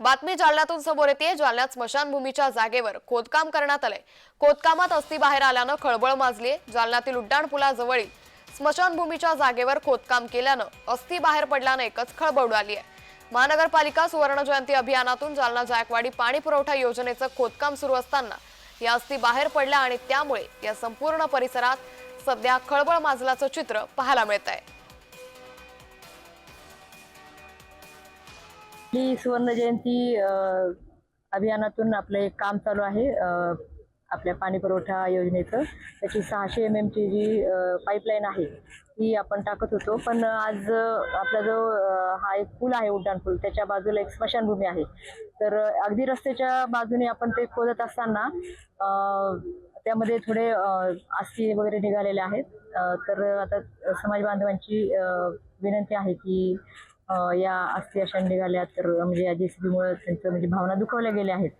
बातमी जालन्यातून समोर येते जालन्यात स्मशानभूमीच्या जागेवर खोदकाम करण्यात आलंय. खोदकामात अस्थी बाहेर आल्यानं खळबळ माजली जालन्यातील उड्डाणपुलाजवळील स्मशानभूमीच्या जागेवर खोदकाम केल्यानं अस्थी बाहेर पडल्यानं एकच खळबळ उडाली आहे महानगरपालिका सुवर्ण जयंती अभियानातून जालना जायकवाडी पाणी पुरवठा योजनेचं खोदकाम सुरू असताना या अस्थी बाहेर पडल्या आणि त्यामुळे या संपूर्ण परिसरात सध्या खळबळ माजल्याचं चित्र पाहायला मिळत आहे ही सुवर्ण जयंती अभियानातून आपलं एक काम चालू आहे आपल्या पाणी पुरवठा योजनेचं. त्याची सहाशे एम एमची जी पाईपलाईन आहे ती आपण टाकत होतो. पण आज आपला जो हा एक पूल आहे उड्डाण पूल त्याच्या बाजूला एक स्मशानभूमी आहे. तर अगदी रस्त्याच्या बाजूने आपण ते खोदत असताना त्यामध्ये थोडे अ, वगैरे निघालेले आहेत. तर आता समाज बांधवांची विनंती आहे की या अस्थी अशा निघाल्या तर म्हणजे या जेसीबीमुळे त्यांचं म्हणजे भावना दुखावल्या गेल्या आहेत.